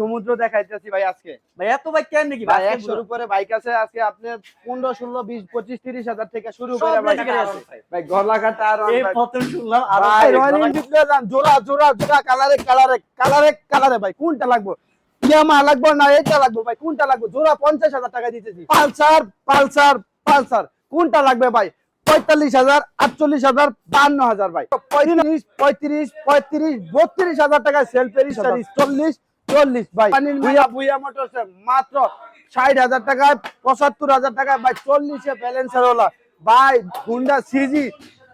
সমুদ্র দেখাইতেছি ভাই আজকে। ভাই এত বাইক কেন নাকি ভাই ভাই একশোর উপরে বাইক আছে আজকে আপনার পনেরো ষোলো বিশ পঁচিশ তিরিশ হাজার থেকে শুরু করে ভাই। গলাঘাটা আর এই প্রথম শুনলাম জোড়া জোড়া জোড়া কালারে কালারে কালারে কালারে ভাই কোনটা লাগবে? ইয়ামা লাগবে না এটা লাগবে ভাই কোনটা লাগবে? জোড়া পঞ্চাশ হাজার টাকা দিতেছি। পালসার পালসার পালসার কোনটা লাগবে ভাই? পঁয়তাল্লিশ হাজার আটচল্লিশ হাজার বান্ন হাজার ভাই। পঁয়ত্রিশ পঁয়ত্রিশ পঁয়ত্রিশ বত্রিশ হাজার টাকা সেলফের চল্লিশ চল্লিশ ভাই। মোটরস মাত্র ষাট হাজার টাকায় পঁচাত্তর হাজার টাকায় ভাই চল্লিশে ব্যালেন্সার ওলা ভাই হুন্ডা সিজি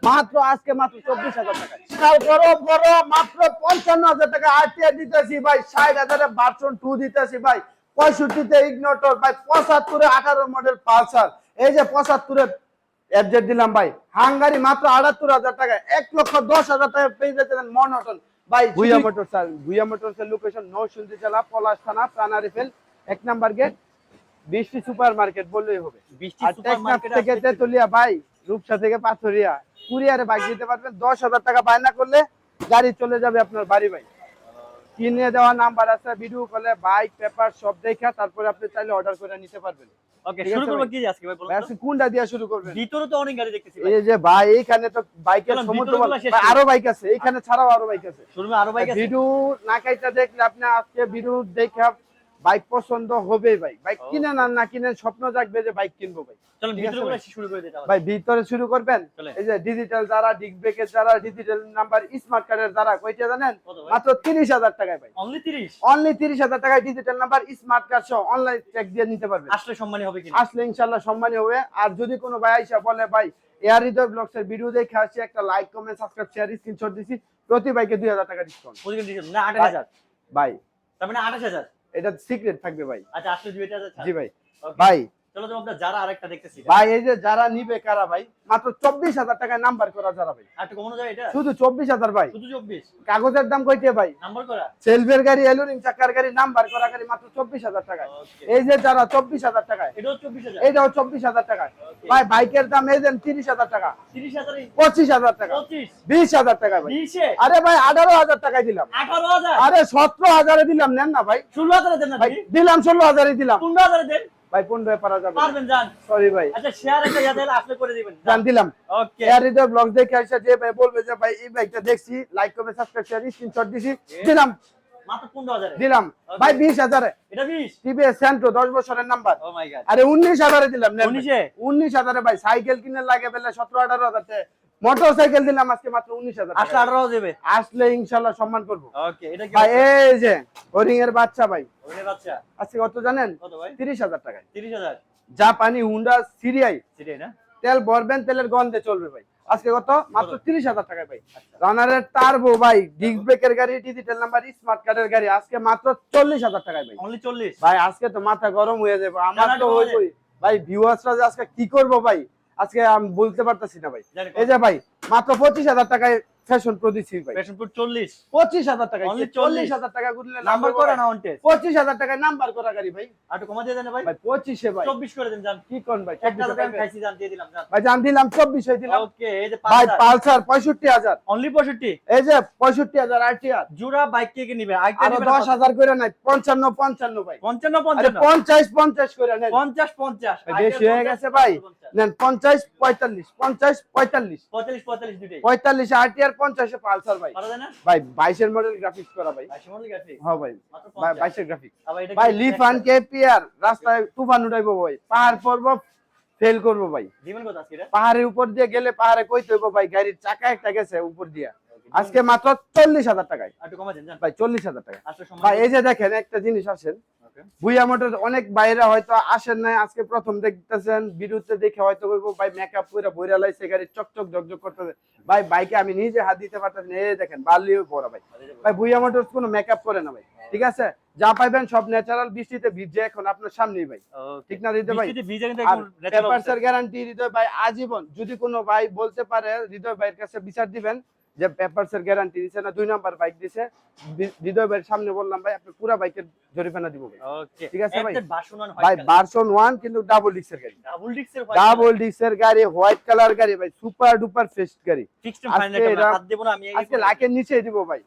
মাত্র আজকে মাত্র চব্বিশ হাজার টাকা মাত্র পঞ্চান্ন হাজার টাকা আরটিআর দিতেছি ভাই ষাট হাজারে ভার্সন টু দিতেছি ভাই। পঁয়ষট্টিতে ইগনোটর ভাই পঁচাত্তরে আঠারো মডেল পালসার এই যে পঁচাত্তরে এফজেড দিলাম ভাই। হাঙ্গারি মাত্র আটাত্তর হাজার টাকা এক লক্ষ দশ হাজার টাকা পেয়ে যেতেন মনোটন ভাই ভুইয়া ভুইয়া লোকেশন জেলা পলাশ থানা প্রাণারিফেল এক number gate Brishti super market বললেই হবে। বৃষ্টি থেকে তেতুলিয়া ভাই রূপসা থেকে পাথরিয়া। কুরিয়ারে বাইক দিতে পারবেন দশ হাজার টাকা বায়না করলে গাড়ি চলে যাবে আপনার বাড়ি ভাই। কিনে দেওয়া নাম্বার আছে ভিডিও কলে বাইক পেপার সব দেখা তারপরে আপনি চাইলে অর্ডার করে নিতে পারবেন। ওকে শুরু করব কি আজকে ভাই বলুন আজকে কোনটা দিয়ে শুরু করবেন? ভিতরে তো অনেক গাড়ি দেখতেছি এই যে ভাই এইখানে তো বাইকের সমুদ্র। আরও বাইক আছে এইখানে ছাড়াও আরও বাইক আছে। শোরুমে আরও বাইক আছে? ভিডিও না কাইটা দেখলে আপনি আজকে ভিডিও দেখে বাইক পছন্দ হবে ভাই। বাইক ও। কিনেন আর না কিনেন স্বপ্ন জাগবে যে বাইক কিনবো ভাই। ভাই। ভিতরে শুরু করবেন? এই যে ডিজিটাল যারা ডিগ ব্রেকের যারা ডিজিটাল নাম্বার স্মার্ট কার্ডের যারা কইটা জানেন? মাত্র তিরিশ হাজার টাকায় ভাই। অনলি 30 অনলি তিরিশ হাজার টাকায় ডিজিটাল নাম্বার স্মার্ট কার্ড সহ অনলাইন চেক দিয়ে নিতে পারবেন। আসলে সম্মানী হবে আসলে ইনশাল্লাহ সম্মানী হবে। আর যদি কোনো ভাই আইসা বলে ভাই এয়ার হৃদয় ব্লগস এর ভিডিও দেখে আসছি একটা like comment subscribe share screenshot দিছি প্রতি বাইকে দুই হাজার টাকা ডিসকাউন্ট প্রতিদিন দিছেন না 28000 ভাই তার মানে 28000 এটা সিক্রেট থাকবে ভাই। আচ্ছা আসলে জি ভাই। ভাই যারা আরেকটা দেখতেছি। ভাই এই যে যারা নিবে কারা ভাই? মাত্র চব্বিশ হাজার টাকায় নাম্বার করা যারা ভাই। কমানো যায় এটা? শুধু চব্বিশ হাজার ভাই। শুধু 24 কাগজের দাম কইতে ভাই। নাম্বার করা? সেলফের গাড়ি এলুরিং চাকার গাড়ি নাম্বার করা গাড়ি মাত্র চব্বিশ হাজার টাকায়। এই যে যারা চব্বিশ হাজার টাকায় এটাও 24000 এইটাও চব্বিশ হাজার টাকায়। ভাই বাইকের দাম এই দেন তিরিশ হাজার টাকা। 30000 এই পঁচিশ হাজার টাকা। বিশ হাজার টাকা ভাই। আরে ভাই আঠারো হাজার টাকায় দিলাম। 18000 আরে সতেরো হাজারে দিলাম নেন না ভাই। 16000 দেন না ভাই দিলাম ষোলো হাজারে দিলাম। 15000 দেন। ভাই পনেরো পারা যাবে? পারবেন জান সরি ভাই। আচ্ছা শেয়ার একটা ইয়াতে আপনি করে দিবেন জান দিলাম। ওকে ব্লগ দেখে আসছে যে ভাই বলবে যে ভাই এই বাইকটা দেখছি লাইক সাবস্ক্রাইব শেয়ার স্ক্রিনশট দিছি। দিলাম। মাত্র 15000 দিলাম। ভাই বিশ হাজারে। এটা 20 টিভিএস সেন্ট্রো দশ বছরের নাম্বার ও মাই গড আরে উনিশ হাজারে দিলাম ভাই। 19 এ উনিশ হাজারে ভাই সাইকেল কিনে লাগে বেলে সতেরো আঠারো হাজার মোটর সাইকেল দিলাম আজকে মাত্র উনিশ হাজার আসলে টাকা। 18 দেবে। আসলে ইনশাল্লাহ সম্মান করব। ওকে এটা কি ভাই এই যে হরিং এর বাচ্চা ভাই। ওরে বাচ্চা? আজকে কত জানেন? কত ভাই? তিরিশ হাজার টাকায়। 30000 জাপানি হুন্ডা সিরিয়াই। তেল ভরবেন তেলের গন্ধে চলবে ভাই। আজকে কত? মাত্র? তিরিশ হাজার টাকায় ভাই। আচ্ছা। রানারের টার্বো ভাই ডিস্ক ব্রেকের গাড়ি ডিজিটাল নাম্বার স্মার্ট কার্ডের গাড়ি। আজকে মাত্র চল্লিশ হাজার টাকায় ভাই। অনলি 40 ভাই আজকে তো মাথা গরম হয়ে যাবে। আমার তো ভাই ভিউয়ার্সরা আজকে কি করব ভাই? আজকে আমি বলতে পারতেছি না ভাই। এই যে ভাই মাত্র পঁচিশ হাজার টাকায় ফ্যাশন প্রো দিচ্ছি ভাই। 40 পঁচিশ হাজার টাকায় Only চল্লিশ হাজার টাকা ঘুরলে নাম্বার করা না পঁচিশ হাজার টাকায় নাম্বার করা গাড়ি ভাই। আর একটু কমা দিয়ে দেন ভাই। ভাই পঁচিশে ভাই। 24 করে দেন জান কি কোন ভাই একটা 24 টাকা। খাইছি জান দিয়ে দিলাম জান ভাই জান দিলাম চব্বিশ হয়ে দিলাম। ওকে এই যে ভাই পালসার। পঁয়ষট্টি হাজার। অনলি 65 এই যে পঁয়ষট্টি হাজার আরটিআর জোড়া বাইক কে কে নিবে? আইটা নিবে দশ হাজার করে নাই পঞ্চান্ন পঞ্চান্ন ভাই। 55 আরে 55 পঞ্চাশ পঞ্চাশ করে নেন। 50 50 বেশি হয়ে গেছে ভাই। নেন পঞ্চাশ পঁয়তাল্লিশ পঞ্চাশ পঁয়তাল্লিশ। 45 45 দুটেই পঁয়তাল্লিশে আরটিআর পঞ্চাশে পালসার ভাই। ভাই বাইশের মডেল গ্রাফিক্স করা ভাই। হ্যাঁ ভাই মাত্র ভাই, 50 বাইশের গ্রাফিক্স ভাই লিফান কেপিআর রাস্তায় তুফান উঠাইবো ভাই। পাহাড় পর্ব ফেল করব ভাই। পাহাড়ের উপর দিয়ে গেলে পাহাড়ে কইতে হইবো ভাই গাড়ির চাকা একটা গেছে উপর দিয়া। আজকে মাত্র চল্লিশ হাজার টাকায়। ভাই চল্লিশ হাজার টাকা। ভাই এই যে দেখেন একটা জিনিস আসেন। ভুইয়া মোটর অনেক বাইরে হয়তো আসেন নাই আজকে প্রথম দেখতেছেন বিরুদ্ধে দেখে হয়তো বলব ভাই মেকআপ করে বইরা লাইছে গাড়ি চকচক ঝকঝক করতেছে। ভাই বাইকে আমি নিজে হাত দিতে পারতেছি না, এই দেখেন বালিও পড়া ভাই। ভাই ভুইয়া মোটর কোনো মেকআপ করে না ভাই। ঠিক আছে? যা পাইবেন সব ন্যাচারাল বৃষ্টিতে ভিজে এখন আপনার সামনেই ভাই। ঠিক না দিতে ভাই? পেপারসের গ্যারান্টি হৃদয় ভাই আজীবন যদি কোনো ভাই বলতে পারে হৃদয় ভাইয়ের কাছে বিচার দিবেন যে পেপারস এর গ্যারান্টি দিছে না দুই নাম্বার বাইক দিছে। হৃদয় ভাইয়ের সামনে বললাম ভাই আপনি পুরো বাইকের জরিমানা দিব ঠিক আছে ভাই? ভাই ভার্সন ওয়ান কিন্তু ডাবল ডিক্সের গাড়ি। ডাবল ডিক্সের ডাবল ডিক্সের গাড়ি হোয়াইট কালার গাড়ি ভাই সুপার ডুপার ফ্রেশ গাড়ি। আজকে লাখের নিচে দিব ভাই।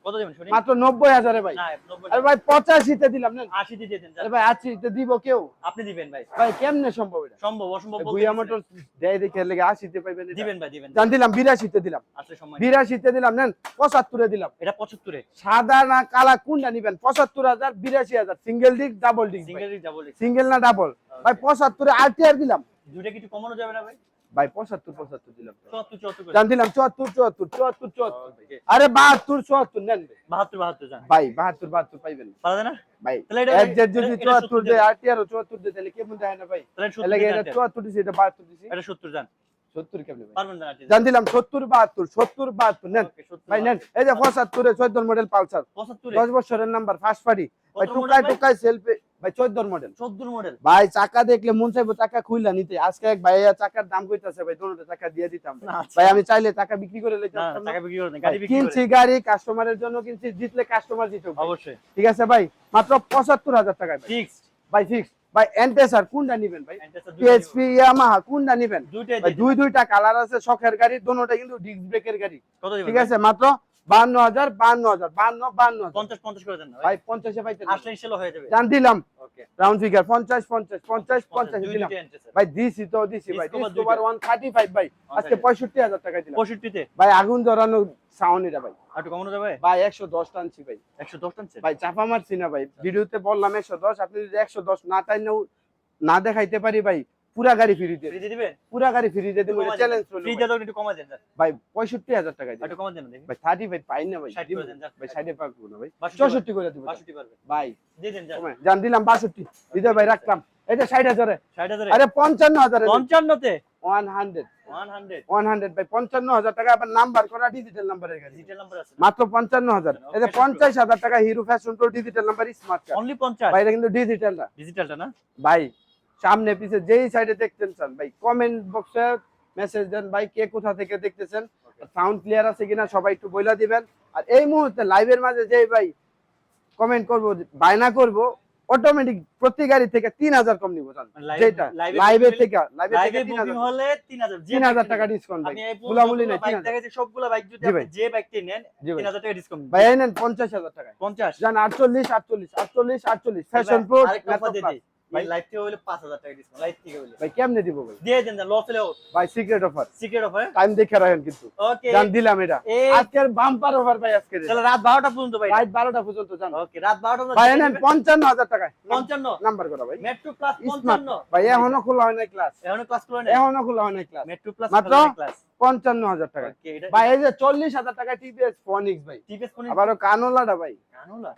মাত্র নব্বই হাজারে ভাই। না 90 আরে ভাই পঁচাশিতে দিলাম না 80 দিয়ে দেন আরে ভাই আশিতে দিব কেউ? আপনি দিবেন ভাই। ভাই কেমনে সম্ভব এটা? সম্ভব অসম্ভব ভুইয়া মোটর। দেয় দেখে লেগে আশিতে পাইবেন দিবেন ভাই দিবেন। জান দিলাম বিরাশিতে দিলাম। আসলে সময়। নেই। বিরাশিতে দিলাম নেন পঁচাত্তরে দিলাম। এটা 75 এ সাদা না কালা কোনটা নিবেন? পঁচাত্তর হাজার বিরাশি হাজার। Single disc double disc single double discs single না ডাবল ভাই পঁচাত্তরে আরটিআর দিলাম। দুইটা কিছু কমানো যাবে না ভাই? ভাই পঁচাত্তর পঁচাত্তর দিলাম। 74 74 করে। জান দিলাম চুয়াত্তর চুয়াত্তর চুয়াত্তর চুয়াত্তর। আরে বাহাত্তর চুয়াত্তর নেন। ভাই। 72 72 ভাই বাহাত্তর বাহাত্তর পাইবেন। পারা না? ভাই তাহলে এটা একজেট যদি এটা- এটা চুয়াত্তর 70 দেয় দেন। আরটিআর চুয়াত্তর দেয় তাহলে কেমন দেয় না ভাই? তাহলে 70 এলাকা এটা দেন। চুয়াত্তর দিছি এটা বাহাত্তর দিছি। এটা 70 জান। কেমনে ভাই? পারবেন না জান দিলাম সত্তর বাহাত্তর সত্তর বাহাত্তর নেন। ভাই নেন। এই যে পঁচাত্তরে চোদ্দ মডেল পালসার। 75 দশ বছরের নাম্বার ফার্স্ট পার্টি ভাই কত টুকাই model ভাই? টুকাই সেলফি ভাই চোদ্দ মডেল 14 মডেল ভাই চাকা দেখলে মন চাইব চাকা খুইলা নিতে। আজকে এক ভাইয়া চাকার দাম কইতাছে ভাই দুটো চাকা দিয়ে দিতাম ভাই। আচ্ছা। আমি চাইলে টাকা বিক্রি করে লইতে না পারতাম না। টাকা বিক্রি করে গাড়ি বিক্রি কিনছি গাড়ি কাস্টমারের জন্য কিনছি জিতলে কাস্টমার জিতবে অবশ্যই। ঠিক আছে ভাই মাত্র পঁচাত্তর হাজার টাকা ভাই। ফিক্সড ভাই ফিক্স ভাই এন্টেসার কোনটা নেবেন ভাই? পিএসপি ইয়ামাহা কোনটা নেবেন? দুই দুইটা কালার আছে শখের গাড়ি দুটোটা কিন্তু ডিস্ক ব্রেকের গাড়ি। ঠিক আছে মাত্র বান্ন হাজার বান্ন হাজার বান্ন বান্ন 50 50 করে দেন ভাই। পঞ্চাশে পাইতে আসলে ইনশাআল্লাহ হয়ে যাবে। জান দিলাম। রাউন্ড ফিগার পঞ্চাশ পঞ্চাশ পঞ্চাশ পঞ্চাশ দুই দিলাম। দুইটা এন্টারটা ভাই দিছি তো দিছি ভাই ডিসকভার দুইটা। ওয়ান থার্টি ফাইভ ভাই। আজকে 135 পঁয়ষট্টি হাজার টাকা দিলাম। 65 তে ভাই আগুন ধরানো সাউন্ড এটা ভাই। একটু কমানো যাবে? ভাই একশো দশ টানছি ভাই। 110 টানছে ভাই চাপা মারছি না ভাই। ভিডিওতে বললাম একশো দশ আপনি যদি একশো দশ না টাইনেও না দেখাইতে পারি ভাই পুরা গাড়ি ফ্রি দিয়ে ফ্রি দিবেন? পুরা গাড়ি ফ্রি দিয়ে দেবো চ্যালেঞ্জ ফ্রি দাও একটু কমাই দেন ভাই পঁয়ষট্টি হাজার টাকা দিলাম একটু কমাই দেন ভাই থার্টি ফাইভ পাই না ভাই 60 করে দেন, ভাই সাইডে পাবো না ভাই। 62 চৌষট্টি করে দেবো 62 পারবে ভাই দিয়ে দেন জান দিলাম বাষট্টি। হৃদয় ভাই রাখলাম। এটা ষাট হাজারে। 60000 আরে পঞ্চান্ন হাজারে। 55 তে ওয়ান হান্ড্রেড 100 হান্ড্রেড ভাই পঞ্চান্ন হাজার টাকা। আবার নাম্বার করা ডিজিটাল নাম্বারের গাড়ি। ডিজিটাল নাম্বার আছে। মাত্র পঞ্চান্ন হাজার। Okay, এটা পঞ্চাশ হাজার টাকা Hero Passion Pro digital number smart card only 50 ভাই এটা কিন্তু ডিজিটালটা ডিজিটালটা না? ভাই সামনে পিছে যেই সাইডে দেখতেন চান ভাই কমেন্ট বক্সে মেসেজ দেন ভাই কে কোথা থেকে দেখতেছেন? সাউন্ড ক্লিয়ার আছে কিনা? সবাই একটু বইলা দিবেন। আর এই মুহূর্তে লাইভের মাঝে যেই ভাই কমেন্ট করব বায়না করব অটোমেটিক প্রতি গাড়ি থেকে তিন হাজার কম নিবো জান মানে যেটা live এ লাইভের booking থেকে লাইভে থেকে তিন বুকিং হাজার। হলে 3000 যে তিন হাজার বাইক টাকা ডিসকাউন্ট ভাই। বুলাবুলি নাই তিন বাইক হাজার দেখাচ্ছি সবগুলা বাইক যদি আপনি। যে বাইকটি নেন জি ভাই। 3000 টাকা ডিসকাউন্ট ভাই নেন পঞ্চাশ হাজার টাকা 50 জান আটচল্লিশ আটচল্লিশ আটচল্লিশ আটচল্লিশ ফ্যাশন প্রো আরেকটা অফার দিই। ভাই। লাইভ থেকে হলে 5000 টাকা ডিসকাউন্ট লাইভ থেকে হলে ভাই কেমনে দিব ভাই দিয়ে দেন লস হলেও ভাই secret offer secret offer time দেখে রাখেন কিন্তু। ওকে জান দিলাম এটা। আজকের বাম্পার অফার ভাই আজকে তাহলে রাত 12টা পর্যন্ত ভাই। রাত বারোটা পর্যন্ত জান। ওকে রাত 12টা ভাই নেন পঞ্চান্ন হাজার টাকায়। 55 নাম্বার করা ভাই। মেট্রো প্লাস স্মার্ট 55 ভাই এখনও খোলা হয় নাই ক্লাস এখনও ক্লাস করে না এখনও খোলা হয় নাই ক্লাস মেট্রো প্লাস মাত্র? ক্লাস পঞ্চান্ন হাজার টাকা। ভাই এই যে চল্লিশ হাজার টাকা টিভিএস ফোনিক্স ভাই। আবার কানোলাটা ভাই।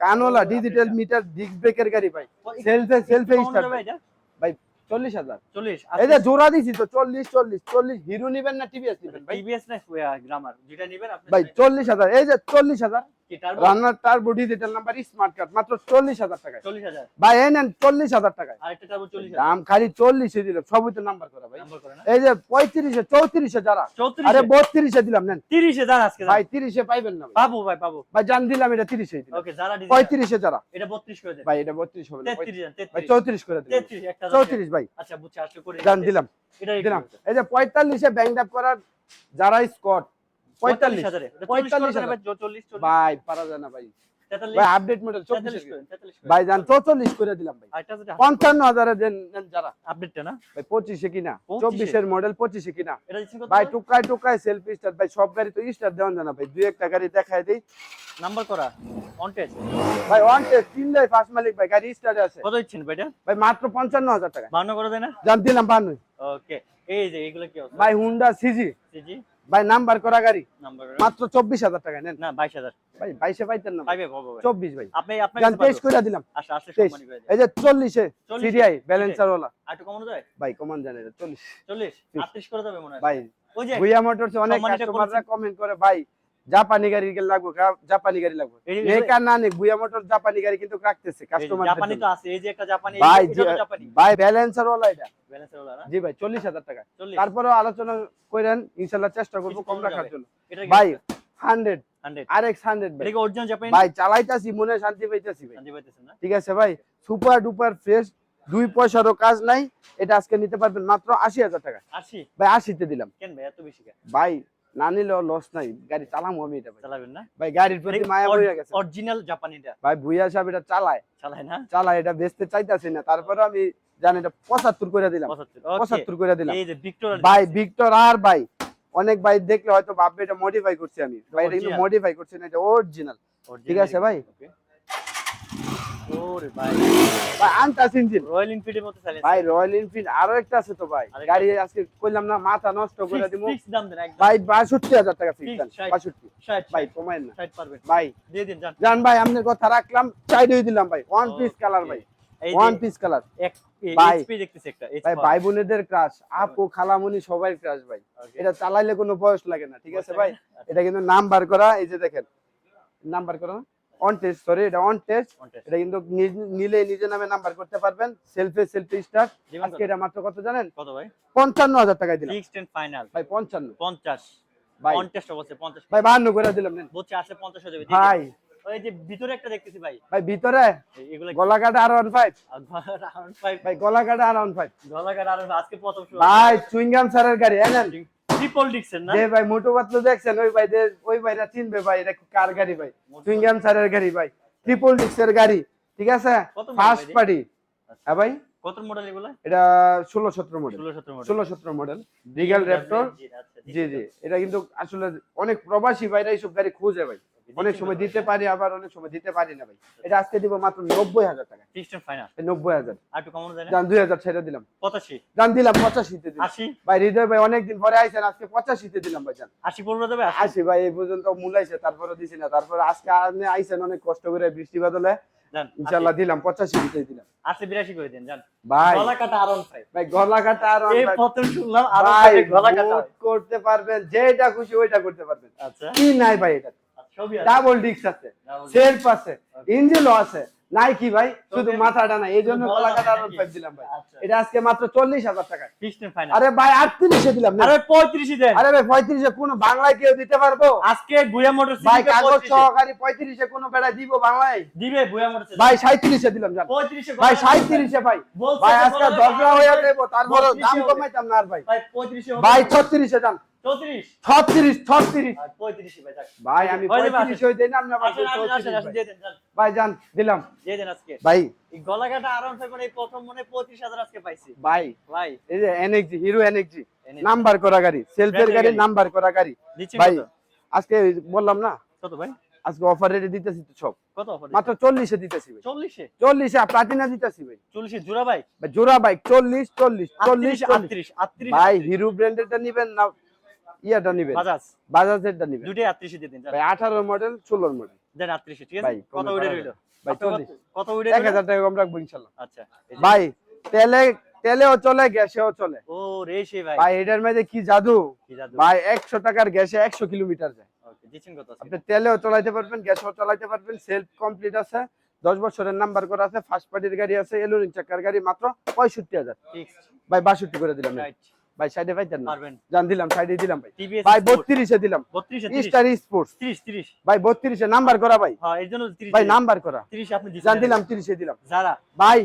কানোলা ডিজিটাল মিটার ডিস্ক ব্রেকের গাড়ি ভাই। সেলফে সেলফে স্টার্ট ভাই চল্লিশ হাজার। 40 এই যে জোড়া দিছি তো চল্লিশ চল্লিশ চল্লিশ। হিরো নিবেন না টিভিএস নিবেন ভাই? টিভিএস না গ্রামার যেটা নিবেন ভাই চল্লিশ হাজার। এই যে চল্লিশ হাজার। Runner Turbo digital number smart card মাত্র চল্লিশ হাজার টাকায়। 40000 ভাই এই নেন চল্লিশ হাজার টাকায়। আরেকটা টার্বো 40000 দাম খালি চল্লিশে দিলাম সবই তো নাম্বার করা ভাই। এই যে পঁয়ত্রিশে চৌত্রিশে যারা আরে বত্রিশে দিলাম নেন। 30 এ যান আজকে ভাই তিরিশে পাইবেন না পাবো ভাই পাবো। ভাই জান দিলাম এটা তিরিশে পঁয়ত্রিশে যারা। এটা 32 করে ভাই এটা বত্রিশ হবে না 33 জান ভাই চৌত্রিশ করে দিলাম চৌত্রিশ ভাই। আচ্ছা বুঝছি আসলে করে জান দিলাম। দিলাম। এই যে পঁয়তাল্লিশে ব্যাংক করার যারা স্কট পঁয়তাল্লিশ। 45000 এটা 40 পঁয়তাল্লিশ হাজার। ভাই 40 40 ভাই পারা যায় না ভাই। ভাই আপডেট মডেল 43 চব্বিশ করে 43 করে। ভাই জান চৌচল্লিশ করে দিলাম ভাই। পঞ্চান্ন হাজারে দেন যারা। আপডেটটা না? ভাই পঁচিশে কিনা? চব্বিশের মডেল পঁচিশে কিনা? ভাই টুকায় টুকায় সেলফি স্টার ভাই সব গাড়ি তো স্টার দেওয়া যায় না ভাই। দুই একটা গাড়ি দেখায় দিই। নাম্বার করা। অন টেস্ট ভাই ওয়ান টেস্ট তিন লাই ফার্স্ট মালিক ভাই গাড়ি স্টারে আছে। কত দিচ্ছেন ভাই ভাই মাত্র পঞ্চান্ন হাজার টাকা। 52 করে দেন না? জান দিলাম বান্ন। ওকে এই যে এগুলো কি ভাই হুন্ডা সিজি সিজি ভাই নাম্বার করা গাড়ি? মাত্র চব্বিশ হাজার টাকা নেন। না 22000 ভাই বাইশে পাইতেন না। ভাই চব্বিশ ভাই। আপনি আপনার জান তেইশ করে দিলাম। আচ্ছা দেন এই যে চল্লিশে 40 সিডিআই ব্যালেন্সার ওলা কমানো যায়? ভাই কমান জানে চল্লিশ। 40 38 করে দেবে মনে হয়। ভাই ভুইয়া মোটরস অনেক কাস্টমাররা কমেন্ট করে ভাই জাপানি গাড়ি লাগবে জাপানি গাড়ি লাগবে। এই না নেক ভুইয়া মোটর জাপানি গাড়ি কিন্তু রাখতেছে কাস্টমার জাপানি তো আছে এই যে একটা জাপানি ভাই জাপানি। ভাই ব্যালেন্সার ওলা এটা। ব্যালেন্সের ওলা জি ভাই চল্লিশ হাজার টাকা। 40 তারপরেও আলোচনা করেন ইনশাল্লাহ চেষ্টা করব কম রাখার জন্য। ভাই hundred hundred R X hundred এটা অরিজিনাল জাপানি ভাই চালাইতাছি মনে শান্তি পাইতাছি ভাই। শান্তি পাইতেছেন না? ঠিক আছে ভাই সুপার ডুপার ফ্রেশ দুই পয়সারও কাজ নাই। এটা আজকে নিতে পারবেন মাত্র আশি হাজার টাকা। আসি ভাই আশিতে দিলাম। কেন ভাই এত বেশি কেন? ভাই না নিলেও লস নাই গাড়ি চালামো আমি এটা ভাই। চালাবেন না? ভাই গাড়ির প্রতি মায়া হয়ে গেছে। অরিজিনাল জাপানিটা। ভাই ভুইয়া সাহেব এটা চালায়। চালায় না? চালায় এটা বেচতে চাইতাছি না। তারপরে আমি জানি এটা পঁচাত্তর করে দিলাম। 75 ওকে পঁচাত্তর করে দিলাম। এই যে ভিক্টর ভাই ভিক্টর আর ভাই অনেক ভাই দেখলে হয়তো ভাববে এটা মডিফাই করছি আমি। ভাই এটা কিন্তু মডিফাই করছি না এটা অরিজিনাল ঠিক আছে ভাই? ওরে ভাই। ভাই আনটাস ইঞ্জিন। রয়্যাল এনফিল্ডের মতো চালিয়ে ভাই রয়্যাল এনফিল্ড আরও একটা আছে তো ভাই। গাড়ি আজকে কইলাম না মাথা নষ্ট করে দিব ফিক্স দাম দেন একদম। ভাই বাষট্টি হাজার টাকা ফিক্স Fix, ষাট। 60 ভাই কমায়েন না। 60 পারবেন। ভাই দিয়ে দিন জান জান ভাই আপনার কথা রাখলাম চাই দিয়ে দিলাম ভাই। ওয়ান পিস কালার ভাই। এই ওয়ান পিস কালার ভাই। দেখতেছি একটা ভাই ভাই বোনেদের ক্রাশ আপু খালামুনি সবাই ক্রাশ ভাই। এটা চালাইলে কোনো বয়স লাগে না ঠিক আছে ভাই? এটা কিন্তু নাম্বার করা এই যে দেখেন। নাম্বার করা? অন টেস্ট সরি এটা অন টেস্ট এটা কিন্তু নিলে নিজের নামে নাম্বার করতে পারবেন। সেলফি সেলফি স্টার আজকে এটা মাত্র কত জানেন? কত ভাই? পঞ্চান্ন হাজার টাকায় দিলাম। ফিক্সড এন্ড ফাইনাল ভাই পঞ্চান্ন। 50 ভাই। 50 অবশ্যই 50 ভাই বাহান্ন করে দিলাম নেন। বলছে আছে 50 হয়ে যাবে ভাই। ওই যে ভিতরে একটা দেখতেছি ভাই। ভাই ভিতরে? এগুলো গলা কাটা আর ওয়ান ফাইভ রাউন্ড 5 ভাই গলা কাটা আর ওয়ান ফাইভ গলাঘাট আর আজকে প্রথম ভাই চুইংগাম স্যারের গাড়ি এনেন ট্রিপল না? যে ভাই মোটো পাতলু দেখছেন ওই ওই ভাইরা চিনবে ভাই এটা কার গাড়ি ভাই? স্যারের গাড়ি ভাই। ট্রিপল ডিক্সের গাড়ি ঠিক আছে? ফার্স্ট পার্টি হ্যাঁ ভাই? কত মডেল এগুলো? এটা ষোলো সতেরো মডেল 16 17 মডেল ষোলো সতেরো মডেল রিগাল র্যাপটর জি জি। এটা কিন্তু আসলে অনেক প্রবাসী ভাইরা এইসব গাড়ি খুঁজে ভাই। অনেক সময় দিতে পারি আবার অনেক সময় দিতে পারি না ভাই। এটা আজকে দিব মাত্র নব্বই হাজার টাকা। ফাইনাল নব্বই হাজার। আর একটু কমানো যায় না? যান দুই হাজার ছেড়ে দিলাম। 85 যান দিলাম পঁচাশিতে দিলাম। 80 ভাই হৃদয় ভাই অনেকদিন পরে আইছেন আজকে পঁচাশিতে দিলাম ভাই 80 পড়বে যাবে 80 আসি ভাই এই পর্যন্ত মূলাইছে তারপরে দিছি না। তারপরে আজকে আপনি আইছেন অনেক কষ্ট করে বৃষ্টি বাদলে। জান ইনশাল্লাহ দিলাম পঁচাশি দিতে দিলাম। 80 82 করে দেন জান। ভাই। গলা কাটা আরন ভাই। ভাই গলা কাটা আর এই প্রথম শুনলাম আরন ভাই গলা কাটা করতে পারবেন যেটা খুশি ওইটা করতে পারবেন। আচ্ছা। কি নাই ভাই এটা? ডাবল ডিস্ক আছে সেলফ আছে ইঞ্জিনও আছে। নাই কি ভাই শুধু মাথাটা নাই এই জন্য কাটা নাকি? ফাইভ দিলাম ভাই। আচ্ছা। এটা আজকে মাত্র চল্লিশ হাজার টাকা আরে ভাই আটত্রিশে দিলাম আরে 35 দেন। আরে ভাই পঁয়ত্রিশে কোন বাংলায় কেউ দিতে পারব? আজকে বুয়া মোটর ভাই কাগজ সহকারী পঁয়ত্রিশে কোনো বেড়া দিব বাংলায়? দিবে বুয়া মোটর ভাই সাঁত্রিশে দিলাম জান। 35 ভাই সাঁত্রিশে ভাই। ভাই আজকে হবে, হয়ে যাব তারপরে দাম কমাইতাম না আর ভাই। ভাই 35 ভাই ছত্রিশে যান 34 ছত্রিশ ছত্রিশ। আর 35 ভাই আমি যাবে, পঁয়ত্রিশ দেই না আপনি আবার আসেন আসেন আসেন 34 আসেন ভাই। দিয়ে দেন জান ভাই যান দিলাম। আজকে। ভাই। এই গলাকাটা আরন ভাই মানে এই প্রথম 25000 আজকে পাইছি। ভাই ভাই। এই যে এনএক্সজি হিরো এনএক্সজি নাম্বার করা গাড়ি সেলফের গাড়ি গাড়ি। নাম্বার করা গাড়ি। ভাই আজকে বললাম না? কত ভাই? আজকে অফার রেটে দিতেছি তো সব। কত অফার মাত্র চল্লিশে দিতেছি ভাই। 40 এ চল্লিশে প্লাটিনা দিতেছি ভাই। 40 জোড়া ভাই ভাই জোড়া বাইক চল্লিশ চল্লিশ চল্লিশ 38 চল্লিশ। 38 ভাই হিরো ব্র্যান্ডেরটা নিবেন না? ইয়াটা নিবেন। বাজাজ। বাজাজেরটা নিবেন। দুটোই 38 দিয়ে দিন ভাই আঠারো মডেল ষোলোর মডেল দেন 38 ঠিক আছে? কত উড়ে কারণে রইল? ভাই কত- কত উড়ে এক রইল হাজার টাকা কম রাখব ইনশাল্লাহ। আচ্ছা ভাই তেলে তেলেও চলে গ্যাসেও চলে। ও রে সে ভাই। ভাই এটার মধ্যে কি জাদু? কি জাদু? ভাই একশো টাকার গ্যাসে একশো কিলোমিটার যায়। আপনি তেলেও চালাইতে পারবেন গ্যাসও চালাইতে পারবেন সেলফ কমপ্লিট আছে। দশ বছরের নাম্বার করা আছে ফার্স্ট পার্টির গাড়ি আছে এলুরিং চাকার গাড়ি মাত্র পঁয়ষট্টি হাজার। ভাই বাষট্টি করে দিলাম। ভাই সাইডে পাইতেন না। পারবেন। জান দিলাম সাইডে দিলাম ভাই। ভাই বত্রিশে দিলাম। 32 30 স্টার স্পোর্টস 30 30 ভাই বত্রিশে নাম্বার করা ভাই। হ্যাঁ এর জন্য 30 ভাই নাম্বার করা। 30 আপনি জান দিলাম তিরিশে দিলাম। যারা? ভাই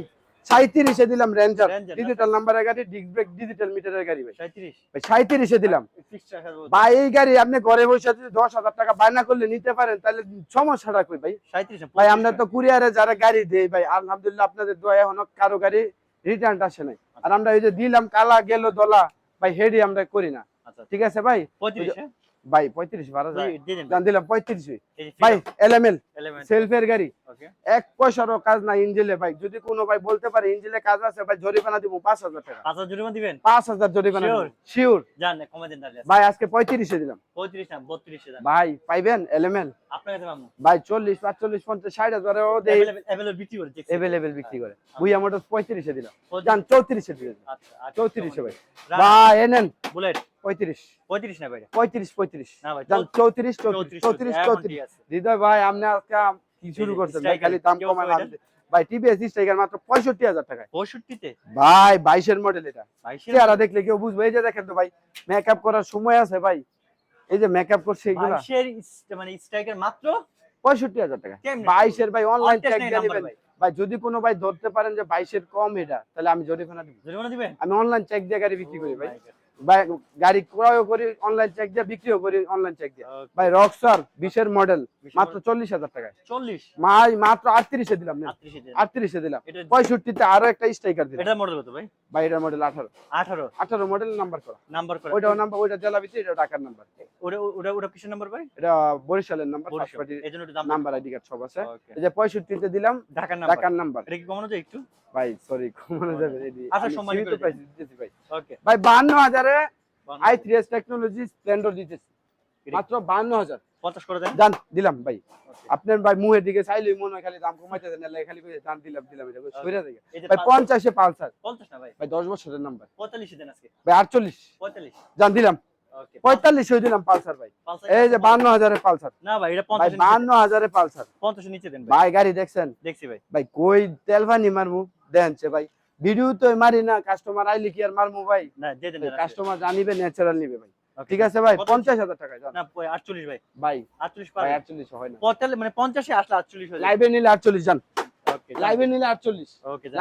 সাঁত্রিশে দিলাম রেঞ্জার ডিজিটাল নাম্বারের গাড়ি ডিস্ক ব্রেক ডিজিটাল মিটারের গাড়ি ভাই। 37 ভাই সাঁত্রিশে দিলাম। ফিক্সড রাখা যাবে ভাই এই গাড়ি আপনি ঘরে বসে যদি দশ হাজার টাকা বায়না করলে নিতে পারেন তাহলে সমস্যাটা কই ভাই? 37 ভাই আমরা তো কুরিয়ারে যারা গাড়ি দেই ভাই আলহামদুলিল্লাহ আপনাদের দোয়া এখনও কারও গাড়ি রিটার্ন আসে নাই। আর আমরা এই যে দিলাম কালা গেল দলা ভাই হেডি আমরা করি না। আচ্ছা ঠিক আছে ভাই? 35 ভাই পঁয়ত্রিশ দিলাম পঁয়ত্রিশ। ভাই এলএমএল সেলফের গাড়ি। এক পয়সারও কাজ না ইঞ্জিলে ভাই। যদি কোনো ভাই বলতে পারে ইঞ্জিলে কাজ আছে ভাই জরিমানা দিব পাঁচ হাজার টাকা। পাঁচ হাজার জরিমানা শিওর ভাই আজকে পঁয়ত্রিশে দিলাম। পঁয়ত্রিশ ভাই পাইবেন? এলএমএল ভাই চল্লিশ পাঁচচল্লিশ পঞ্চাশ ষাট এভেলেবেল বিক্রি করে বুইয়া মোটর পঁয়ত্রিশে দিলাম। চৌত্রিশে দিলাম। চৌত্রিশে ভাই। ভাই এনেন। বুলেট পঁয়ত্রিশ। 35 না ভাই পঁয়ত্রিশ পঁয়ত্রিশ। চৌত্রিশ। চৌত্রিশ চৌত্রিশ চৌত্রিশ হৃদয় ভাই আপনি আজকে কি শুরু করছেন? ভাই খালি দাম কি কমান অবস্থা এটা? ভাই টিভিএস স্ট্রাইকার মাত্র পঁয়ষট্টি হাজার টাকায়। 65 ভাই বাইশের মডেল এটা। চেহারা দেখলে কেউ বুঝবে। এই যে দেখেন তো ভাই মেকআপ করার সময় আছে ভাই। এই যে মেকআপ করছে এগুলা। মানে স্ট্রাইকার মাত্র? পঁয়ষট্টি হাজার টাকা। বাইশের ভাই অনলাইন ট্যাগ দিয়ে ভাই। ভাই যদি কোনো ভাই ধরতে পারেন যে বাইশের কম এটা তাহলে আমি জরিমানা দিব। জরিমানা দিবেন? আমি অনলাইন চেক দিয়ে গাড়ি বিক্রি করি Oh ভাই God. ভাই গাড়ি ক্রয়ও করি অনলাইন চেক দিয়ে বিক্রিও করি অনলাইন চেক দিয়ে। ভাই রকস্টার বিশের মডেল মাত্র চল্লিশ হাজার টাকায়। চল্লিশ? মাই মাত্র আটত্রিশে দিলাম আটত্রিশে দিলাম। পঁয়ষট্টিতে আরও একটা স্ট্রাইকার দিলাম। এটার মডেল কত ভাই? ভাই এটার মডেল আঠারো। আঠারো। আঠারো মডেল নাম্বার করা। নাম্বার করে। ওইটাও নাম্বার ওইটা জেলাবিতে এটা ঢাকার নাম্বার ওটা ওটা ওটা কিসের নাম্বার ভাই? এটা বরিশালের নাম্বার নাম্বার আইডি কার্ড সব আছে. এই যে পঁয়ষট্টিতে দিলাম ঢাকার নাম্বার ঢাকার নাম্বার এটা কি কমানো যায় একটু? ভাই সরি কমানো যাবে আচ্ছা, করে প্রাইসে দিতেছি ভাই। ওকে ভাই বান্ন হাজারে আই টেকনোলজি স্প্লেন্ডার দিতেছি। মাত্র বান্ন হাজার। পঞ্চাশ করে দেন। দান দিলাম ভাই। আপনার ভাই মুহের দিকে চাইলেই মনে হয় খালি দাম কমাইতে দেন না খালি কই দাম দিলাম দিলাম এটা। সইরা থেকে ভাই পাঁচ- পঞ্চাশে পালসার পঞ্চাশ না ভাই? ভাই দশ বছরের নাম্বার পঁয়তাল্লিশে দেন আজকে। ভাই আটচল্লিশ। পঁয়তাল্লিশ। জান দিলাম। পঁয়তাল্লিশ দিলাম পালসার ভাই। এই যে বান্ন হাজারের পালসার। না ভাই এটা বান্ন হাজারের পালসার। পঞ্চাশের নিচে দেন ভাই। গাড়ি দেখছেন? দেখছি ভাই। ভাই কই তেল ভানি মারমু? দেন সে ভাই। ভিডিও তো মারি না কাস্টমার আইলে কি আর মারমু ভাই? না কাস্টমার জানিবে ন্যাচারাল নিবে ভাই। ঠিক আছে ভাই পঞ্চাশ হাজার টাকা না আটচল্লিশ ভাই। ভাই আটচল্লিশ আটচল্লিশ হয় না। মানে পঞ্চাশে আসলে আটচল্লিশ লাইভে নিলে আটচল্লিশ যান লাইভে নিলে আটচল্লিশ।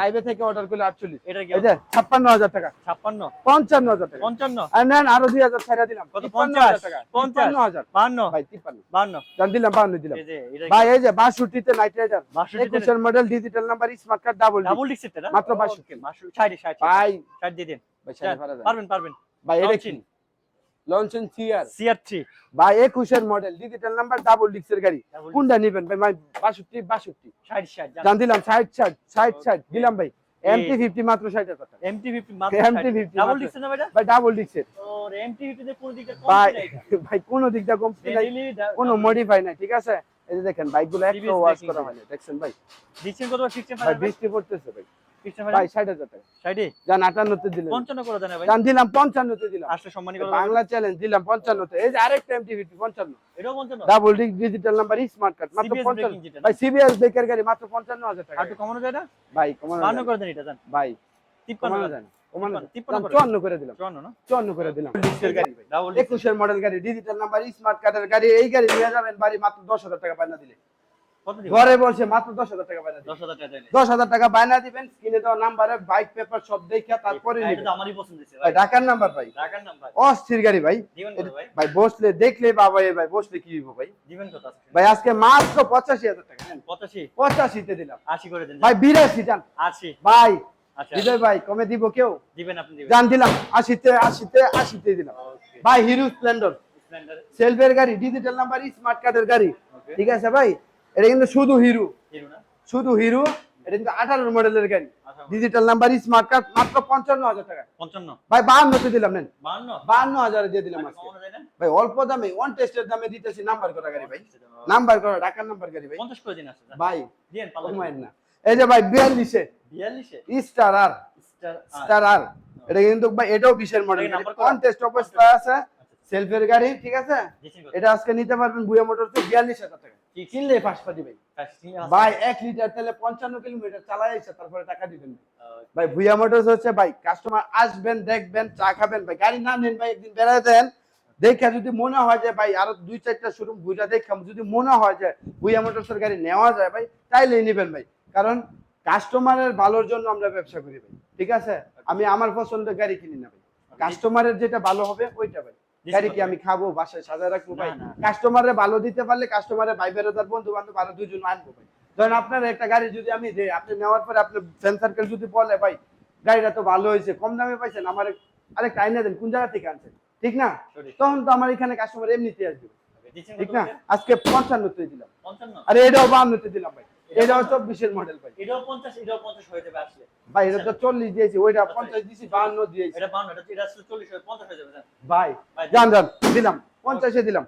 লাইভে থেকে অর্ডার করলে আটচল্লিশ। এটা ছাপ্পান্ন হাজার টাকা। ছাপ্পান্ন? পঞ্চান্ন হাজার টাকা। পঞ্চান্ন? আর নেন আরও দুই হাজার ছাড়া দিলাম? পঞ্চাশ? হাজার টাকা। পঞ্চাশ? হাজার। বান্ন ভাই তিপ্পান্ন। বান্ন দিলাম বান্ন দিলাম। ভাই এই যে বাষট্টিতে নাইট রাইডার একুশের model digital number smart card double double মাত্র 62 ষাট ষাট ভাই। ষাট দিয়ে দিন। পারবেন পারবেন। ভাই এটা। কি? লঞ্চন সিআর সিআর থ্রি ভাই একুশের মডেল ডিজিটাল নাম্বার ডাবল ডিক্সের গাড়ি। কোনটা নিবেন ভাই? ভাই বাষট্টি বাষট্টি। ষাট ষাট জান। দিলাম ষাট ষাট ষাট ষাট। দিলাম ভাই। এমটি ফিফটি মাত্র ষাট হাজার টাকা। এমটি ফিফটি MT50 ডাবল মাত্র। না ভাই ডাবল এমটি ফিফটিতে কোন দিকে কম ভাই ভাই কোনো দিক দিয়ে কম নাই কোনো মডিফাই নাই ঠিক আছে? এই যে দেখেন বাইকগুলো একটা ওয়াশ করা হয়নি দেখছেন ভাই? দিচ্ছেন কত সিক্সটি ভাই বৃষ্টি পড়তেছে ভাই। ভাই ষাট হাজার টাকা। ষাটে যান আটান্নতে দিলেন। পঞ্চান্ন করে দেন ভাই। যান দিলাম পঞ্চান্নতে দিলাম। আসলে সম্মানী করে বাংলা চ্যালেঞ্জ দিলাম পঞ্চান্নতে। এই যে আরেকটা এমটি ফিফটি পঞ্চান্ন। এটাও পঞ্চান্ন। Double digital number smart card মাত্র পঞ্চান্ন। braking যেটা। না? ভাই সিবিএস বেকার গাড়ি মাত্র পঞ্চান্ন হাজার টাকা। একটু কমানো যায় না? ভাই কমানো বান্ন করে দেন এটা জান। ভাই তিপ্পান্ন কমানো যায় না। কমানো যায়। না। তিপ্পান্ন দাম করে। চুয়ান্ন করে দিলাম। চুয়ান্ন করে দিলাম। ডিক্সের গাড়ি ভাই। ডাবল একুশের মডেল গাড়ি ডিজিটাল নাম্বার স্মার্ট কার্ডের গাড়ি এই গাড়ি নিয়ে যাবেন বাড়ি মাত্র দশ হাজার টাকা বায়না দিলে। ঘরে বসে মাত্র দশ হাজার টাকা দিলে দশ হাজার টাকা বায়না দিবেন স্ক্রিনে দেওয়া নাম্বারে বাইক পেপার সব দেখে তারপরে ঢাকার নাম্বার ভাই। অস্থির গাড়ি ভাই। ভাই? বসলে দেখলে বাবা ভাই বসলে কি হইব ভাই? দিবেন ভাই আজকে মাত্র পঁচাশি হাজার টাকা পঁচাশি? পঁচাশিতে দিলাম। আশি করে দেন। ভাই বিরাশি যান। আশি। ভাই আচ্ছা। হৃদয় ভাই কমে দিব কেউ? দিবেন আপনি জান দিলাম। আশিতে আশিতে আশিতে দিলাম। ভাই হিরো স্প্লেন্ডার। সেলফের গাড়ি ডিজিটাল নাম্বার স্মার্ট কার্ডের গাড়ি। ঠিক আছে ভাই? এটা কিন্তু শুধু হিরো। শুধু হিরো এটা কিন্তু আঠারো মডেলের গাড়ি। আচ্ছা ডিজিটাল নাম্বার স্মার্ট কার্ড মাত্র পঞ্চান্ন হাজার টাকা। পঞ্চান্ন? ভাই বাহান্নতে দিলাম নেন। বাহান্ন? হাজারে দিয়ে দিলাম আজকে। যায় না? ভাই অল্প দামে ওয়ান টেস্টের দামে দিতেছি নাম্বার করা গাড়ি ভাই। নাম্বার করা ঢাকার নাম্বার গাড়ি ভাই। পঞ্চাশ করে দিন আসছে ভাই কমায়েন না। এই যে ভাই বিয়াল্লিশে। বিয়াল্লিশে? স্টার আর স্টার আর এটা কিন্তু ভাই এটাও বিশের মডেল ওয়ান টেস্ট অবস্থা আছে। সেলফের গাড়ি ঠিক আছে? এটা আজকে নিতে পারবেন বুয়া মোটরস বিয়াল্লিশ হাজার টাকা। কিনলে ফাঁসপাতি ভাই ভাই এক লিটার তেলে পঞ্চান্ন কিলোমিটার চালাই আইছে তারপরে টাকা দিবেন ভাই মোটরস হচ্ছে ভাই কাস্টমার আসবেন দেখবেন চা খাবেন ভাই গাড়ি না নেন ভাই একদিন বেড়ায় দেন। দেখে যদি মনে হয় যে ভাই আরও দুই চারটা শোরুম ঘুরে দেখলাম যদি মনে হয় যে ভুইয়া মোটরসের গাড়ি নেওয়া যায় ভাই তাইলে নেবেন ভাই। কারণ কাস্টমারের ভালোর জন্য আমরা ব্যবসা করি ভাই। ঠিক আছে? আমি আমার পছন্দের গাড়ি কিনি না ভাই। কাস্টমারের যেটা ভালো হবে ওইটা ভাই। গাড়ি কি আমি খাব বাসায় সাজায় রাখব ভাই। কাস্টমারে ভালো দিতে পারলে কাস্টমারে ভাই বেরোদার বন্ধু বান্ধব আরও দুজন আনব ভাই। ধরেন আপনার একটা গাড়ি যদি আমি দেই আপনি নেওয়ার পরে আপনার ফ্রেন্ড সার্কেল যদি বলে ভাই গাড়িটা তো ভালো হয়েছে কম দামে পাইছেন আমার আরেকটা আইনা দেন কোন জায়গা থেকে আনছেন? ঠিক না? তখন তো আমার এখানে কাস্টমার এমনিতে আসবে। ঠিক না? আজকে পঞ্চান্নতে দিলাম। আর এটাও বাহান্নতে দিলাম ভাই। চব্বিশের মডেল ভাই। এটাও পঞ্চাশ এটাও পঞ্চাশ হয়ে যাবে আসলে। ভাই এটা তো চল্লিশ দিয়েছি ওইটা পঞ্চাশ দিয়েছি বাহান্ন দিয়েছি। এটা বান্ন এটা এটা চল্লিশ হয়ে পঞ্চাশ হয়ে যাবে ভাই দিলাম পঞ্চাশে দিলাম।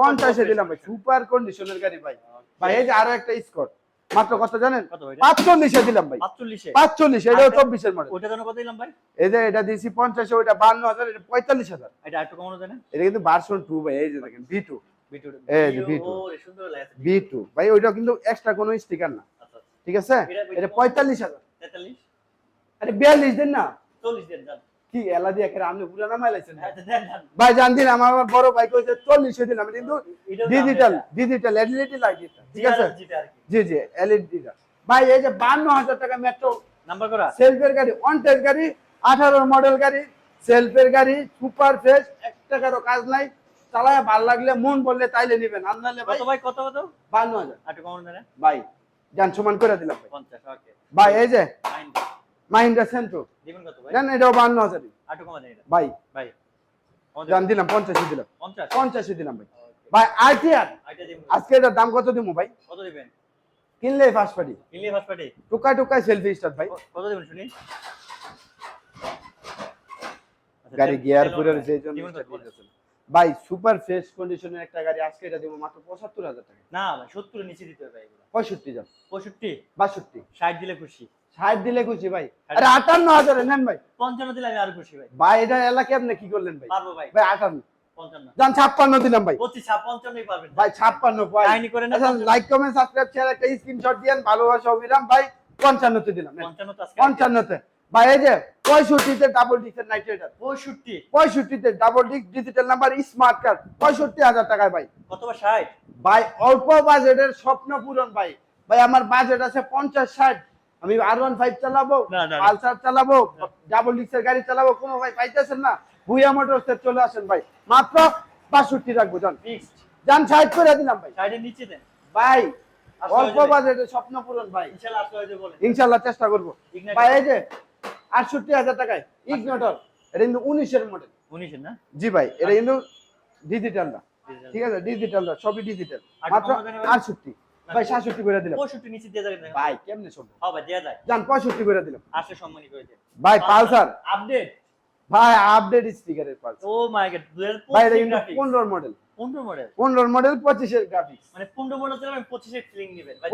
পঞ্চাশে দিলাম ভাই সুপার কন্ডিশনের গাড়ি ভাই। ভাই এই যে আরও একটা স্কট মাত্র কত জানেন? পাঁচচল্লিশে দিলাম ভাই। পাঁচচল্লিশে। পাঁচচল্লিশ আচ্ছা। চব্বিশের মডেল ওইটা জন্য কত দিলাম ভাই? এই যে এটা দিয়েছি পঞ্চাশে ওইটা বান্ন হাজার এটা পঁয়তাল্লিশ হাজার। এটা একটু কমানো যায় না? এটা কিন্তু ভার্সন টু ভাই এই যে দেখেন ভি টু এই যে বিটু। ও রে সুন্দর লাগছে ভি টু ভাই ওইটা কিন্তু এক্সট্রা কোনো স্টিকার না। আচ্ছা ঠিক আছে? এটা- এটা পঁয়তাল্লিশ হাজার। আরে বিয়াল্লিশ দিন না। 40 দেন কি এলা দিয়ে একেবারে আপনি পুরানা মাইলাইছেন দেন, দেন। ভাই জান দিন আমার আমার বড় ভাই কইছে চল্লিশে দিলাম। কিন্তু ডিজিটাল ডিজিটাল এলইডি লাইট ঠিক আছে? GRS যেটা আর কি। জি জি এলইডি ভাই এই যে বান্ন হাজার টাকা মেট্রো নাম্বার করা? সেলফের গাড়ি অন টেস্ট গাড়ি আঠারো মডেল গাড়ি সেলফের গাড়ি সুপার ফ্রেশ এক টাকারও কাজ নাই। চালায় ভালো লাগলে মন বললে তাইলে নিবেন। আর নাহলে ভাই কত ভাই কত কত? কমান ভাই সমান করে দিলাম ভাই। পঞ্চাশ ওকে। ভাই এই যে মাহিন্দ্রা। সেন্ট্রো। দিবেন কত ভাই? জান এটাও ভাই। ভাই। জান দিলাম পঞ্চাশে দিলাম। পঞ্চাশ? পঞ্চাশে দিলাম ভাই। ভাই আইটিআর। আজকে এটার দাম কত দিব ভাই? কত দিবেন? কিনলে ফার্স্ট পার্টি ইলিয়ে ফার্স্ট পার্টি সেলফি স্টার্ট ভাই। কত দিবেন শুনি? আচ্ছা, গাড়ি গিয়ার পুরো সেই জন্য? ভাই সুপার ফ্রেশ কন্ডিশনের একটা গাড়ি আজকে এটা দিব মাত্র পঁচাত্তর হাজার টাকা। না ভাই সত্তর নিচে দিতে হবে পঁয়ষট্টি যান পঁয়ষট্টি? বাষট্টি। ষাট দিলে খুশি। ষাট দিলে খুশি ভাই। আরে আটান্ন হাজারে নেন ভাই। পঞ্চান্ন দিলে আমি আরও খুশি ভাই। ভাই এটা এলাকায় আপনি কি করলেন ভাই? পারব ভাই। ভাই আটান্ন। যান ছাপ্পান্ন দিলাম ভাই। পঁচিশ ছাপ ভাই ছাপ্পান্ন ভাই কাহিনী করে না লাইক কমেন্ট সাবস্ক্রাইব শেয়ার একটা স্ক্রিনশট দিয়েন। ভালোবাসা অবিরাম ভাই পঞ্চান্নতে দিলাম। পঞ্চান্ন পঞ্চান্নতে। ভাই এই যে পঁয়ষট্টিতে ডাবল ডিক্সের নাইট রাইডার পঁয়ষট্টি। পঁয়ষট্টিতে ডাবল ডিক্স ডিজিটাল নাম্বার স্মার্ট কার্ড পঁয়ষট্টি হাজার টাকায় ভাই। কত ষাট? ভাই অল্প বাজেটের স্বপ্ন পূরণ ভাই। ভাই আমার বাজেট আছে পঞ্চাশ ষাট। আমি আর ওয়ান ফাইভ চালাবো। পালসার চালাবো ডাবল ডিক্সের গাড়ি চালাবো কোনো ভাই পাইতেছেন না? ভুইয়া মোটরসে চলে আসেন ভাই। মাত্র বাষট্টি রাখব ফিক্সড যান সাইড করে দিলাম ভাই। ষাটের নিচে দেন। ভাই অল্প বাজেটের স্বপ্ন পূরণ ভাই। ইনশাল্লাহ চেষ্টা করব। ভাই এই যে আটষট্টি হাজার টাকায় ইগনোটর এটা কিন্তু উনিশের মডেল উনিশের না? জি ভাই এটা কিন্তু ডিজিটাল না। ঠিক আছে ডিজিটাল না সবই ডিজিটাল মাত্র যাবে না? আটষট্টি। ভাই সাতষট্টি করে দিলাম। পঁয়ষট্টি নিচে দিয়ে যাবেন ভাই কেমনে সম্ভব হ্যাঁ ভাই যায়। করে দিলাম। আসলে সম্মানী করে দেন। ভাই পালসার। আপডেট? ভাই আপডেট স্টিকারের পালসার। ও মাই গড ভাই এটা কিন্তু পনেরোর মডেল পনেরো মডেল পনেরোর মডেল পঁচিশের গ্রাফিক্স মানে পনেরো মডেল চালাবেন পঁচিশের ফিলিং নেবেন ভাই।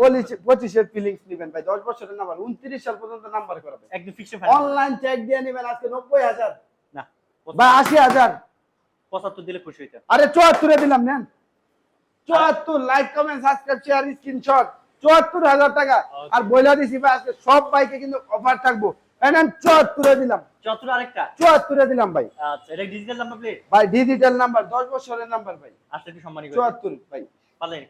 পঁচিশের ফিলিংস নেবেন ভাই। দশ বছরের নাম্বার উনত্রিশ সাল পর্যন্ত নাম্বার করাবে একদম ফিক্সড অনলাইন চেক দিয়ে নেবেন আজকে নব্বই হাজার। না দিলে খুশি আরে দিলাম নেন। Like comment subscribe share screenshot চুয়াত্তর হাজার টাকা। আর বইলা দিছি ভাই আজকে সব বাইকে কিন্তু অফার থাকব। নেন চুয়াত্তরে দিলাম। চতুর আরেকটা? চুয়াত্তরে দিলাম ভাই। আচ্ছা এটা ডিজিটাল নাম্বার প্লেট ভাই ডিজিটাল নাম্বার দশ বছরের নাম্বার ভাই। আসলে একটু সম্মানী করে। চুয়াত্তর ভাই। পারলেন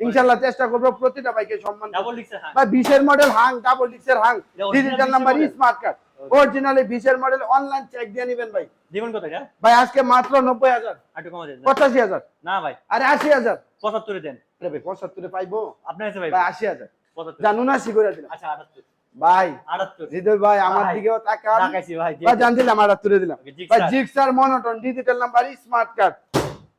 চেষ্টা করব প্রতিটা বাইকে সম্মান ডাবল লিখছে ভাই বিশের মডেল হাং ডাবল ডিক্সের Hang. Digital number smart card Okay. Originally বিশের মডেল অনলাইন চেক দিয়ে নেবেন ভাই। দিবেন কত এটা? ভাই আজকে মাত্র নব্বই হাজার। একটু কমা দেন। পঁচাশি হাজার। না ভাই। আরে আশি হাজার। পঁচাত্তরে দেন। আরে ভাই পঁচাত্তরে পাইবো। আপনার কাছে ভাই ভাই আশি হাজার। পঁচাত্তর। জান উনাশি করে দিলাম। আচ্ছা ভাই হৃদয় ভাই আমার দিকেও তাকান। ভাই জান দিলাম আর দিলাম। ভাই Gixxer monotone digital number smart card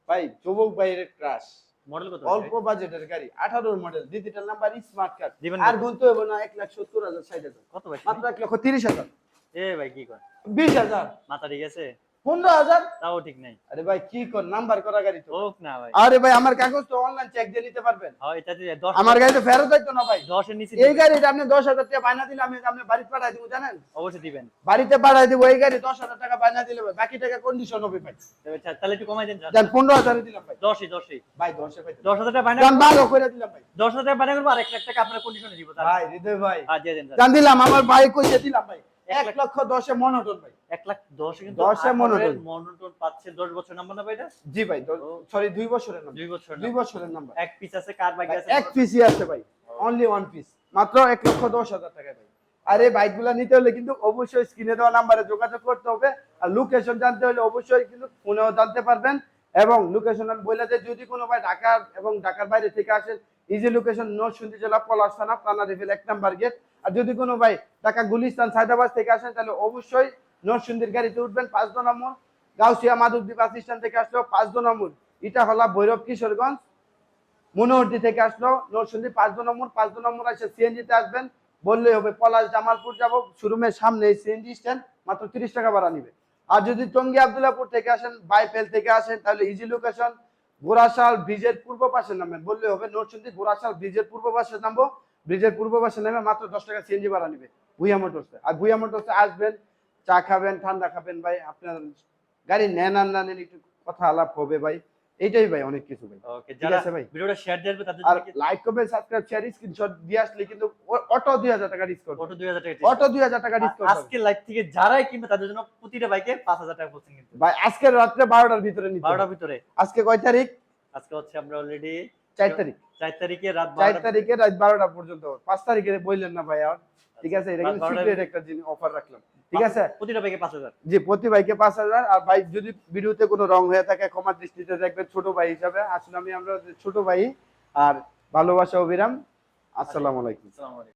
ভাই যুবক ভাইয়ের ক্রাশ মডেল কত? অল্প বাজেটের গাড়ি আঠারোর model digital number smart card আর? গুনতে হবে না এক লাখ সত্তর হাজার ষাট হাজার। কত ভাই? মাত্র এক লক্ষ তিরিশ হাজার। এ ভাই কি কর বিশ হাজার। মাথা ঠিক আছে? পনেরো হাজার? তাও ঠিক নাই। আরে ভাই কি কর নাম্বার করা গাড়ি তো। হোক না ভাই। আরে ভাই আমার কাগজ তো অনলাইন চেক দিয়ে নিতে পারবেন। হ্যাঁ এটাতে আমার গাড়ি তো ফেরত না ভাই। দশের নিচে এই। গাড়িটা আপনি দশ হাজার টাকা বায়না দিলে আমি আপনি বাড়িতে পাঠাই দিব জানেন? অবশ্যই দিবেন। বাড়িতে পাঠাই দিব এই গাড়ি দশ হাজার টাকা বায়না দিলে ভাই, বাকি টাকা কন্ডিশন হবে ভাই। তাহলে একটু কমাই দেন পনেরো হাজারে দিলাম ভাই। দশই দশই। ভাই দশে ভাই দশ হাজার টাকা বায়না বারো করে দিলাম ভাই। দশ হাজার টাকা বায়না করব আর এক লাখ টাকা আপনার কন্ডিশনে দিব ভাই হৃদয় ভাই। আর দিয়ে দেন। জান দিলাম আমার ভাই কইছে দিলাম ভাই। এক লক্ষ দশে মনোটন ভাই। এক লাখ দশে কিন্তু দশে মনোটন। মনোটন পাচ্ছে দশ বছর নাম্বার না ভাই জি ভাই সরি দুই বছরের নাম্বার দুই বছর দুই বছরের নাম্বার এক পিস আছে কার বাইক আছে? এক পিসই আছে ভাই। অনলি ওয়ান পিস মাত্র এক লক্ষ দশ হাজার টাকা ভাই। আর এই বাইকগুলো নিতে হলে কিন্তু অবশ্যই স্ক্রিনে দেওয়া নাম্বারে যোগাযোগ করতে হবে। আর লোকেশন জানতে হলে অবশ্যই কিন্তু ফোনেও জানতে পারবেন। এবং লোকেশন আমি বলে যে যদি কোনো ভাই ঢাকা এবং ঢাকার বাইরে থেকে আসেন ইজি লোকেশন নরসিংদী জেলা পলাশ থানা প্লানা রিফিল, এক নাম্বার গেট। আর যদি কোনো ভাই ঢাকা, গুলিস্তান, সায়দাবাদ থেকে আসেন, তাহলে অবশ্যই নরসিংদীর গাড়িতে উঠবেন, পাঁচ দো নম্বর গাউসিয়া মাধবদ্বীপ বাস স্ট্যান্ড থেকে আসলেও পাঁচ দো নম্বর এটা হলো ভৈরব, কিশোরগঞ্জ। মনোহরদি থেকে আসলো নরসিংদী পাঁচ নম্বর পাঁচ নম্বর এসে সিএনজিতে আসবেন। বললেই হবে, পলাশ, জামালপুর যাব। শোরুমের সামনে সিএনজি স্ট্যান্ড মাত্র তিরিশ টাকা ভাড়া নিবে। আর যদি টঙ্গী, আবদুল্লাপুর থেকে আসেন, বাইপেল থেকে আসেন, তাহলে ইজি লোকেশন গোরাশাল ব্রিজের পূর্ব পাশে নামবেন। বললে হবে, নরসিংদী গোড়াশাল ব্রিজের পূর্ব পাশে নামবো। ব্রিজের পূর্ব পাশে নামে মাত্র দশ টাকা সিএনজি ভাড়া নিবে। ভুইয়া মোটরসে আর ভুইয়া মোটরসে আসবেন, চা খাবেন, ঠান্ডা খাবেন ভাই। আপনার গাড়ি নেন আর না নেন একটু কথা আলাপ হবে ভাই। এইটাই ভাই অনেক কিছু ভাই। ওকে যারা আছে ভাই। ভিডিওটা শেয়ার দিয়ে তাদের আর like comment subscribe share screenshot দিয়ে আসলে কিন্তু অটো দুই হাজার টাকা ডিসকাউন্ট অটো 2000 টাকা অটো দুই হাজার টাকা ডিসকাউন্ট আজকে লাইভ থেকে যারাই কিনবে তাদের জন্য প্রতিটা বাইকে 5000 টাকা পড়ছে কিন্তু। ভাই আজকের রাত্রে বারোটার ভিতরে নিতে 12টার ভিতরে। আজকে কয় তারিখ? আজকে হচ্ছে আমরা অলরেডি চার তারিখ। 4 তারিখে রাত চার 12টা তারিখে রাত বারোটা পর্যন্ত। পাঁচ তারিখে বললেন না ভাই আর? ঠিক আছে এটা কিন্তু সিক্রেট একটা জিনিস অফার রাখলাম। ঠিক আছে? প্রতিটা বাইকে 5000 জি প্রতি পাঁচ হাজার। আর ভাই যদি ভিডিওতে কোনো রং হয়ে থাকে ক্ষমার দৃষ্টিতে দেখবেন ছোট ভাই হিসাবে। আসলে আমি আমরা ছোট ভাই আর ভালোবাসা অবিরাম। আসসালাম আসসালামু আলাইকুম।